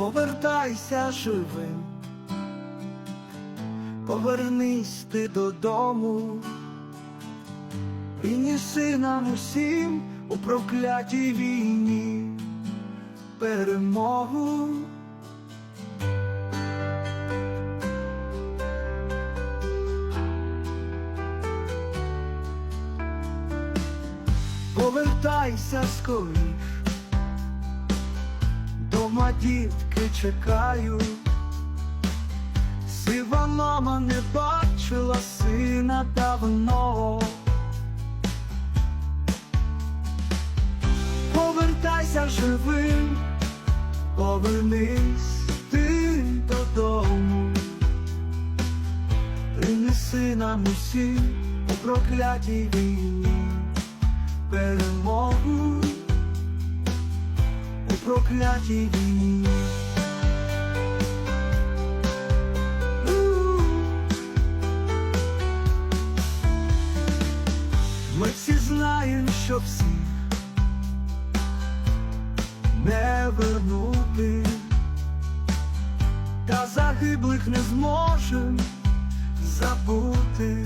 повертайся живим, повернись ти додому, приніси нам усім у проклятій війні перемогу. Повертайся скоріш, дома дітки чекають, сива мама не бачила сина давно. Повертайся живим, повернись ти додому, принеси нам усі у проклятій війні проклятій війні. Ми всі знаємо, що всіх не вернути, та загиблих не зможем забути.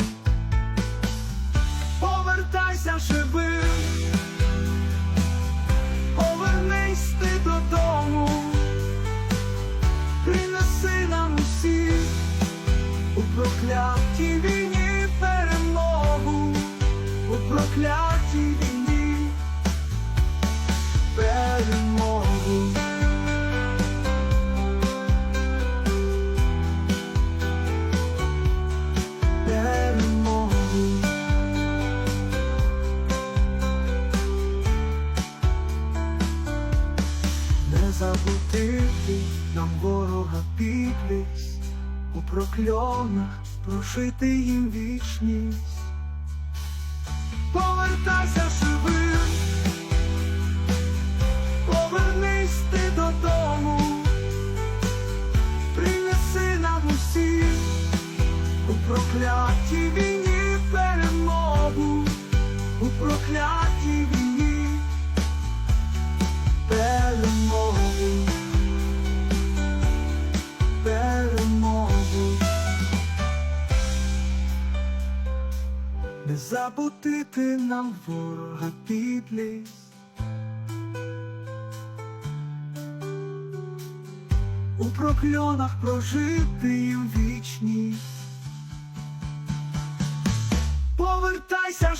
Проклятій війні перемогу, у проклятій війні перемогу. Перемогу. Не забутити нам ворога у прокльонах прошити їм вічність. Повертайся Не забутити нам ворога підліс. У прокльонах прожити їм вічність. Повертайся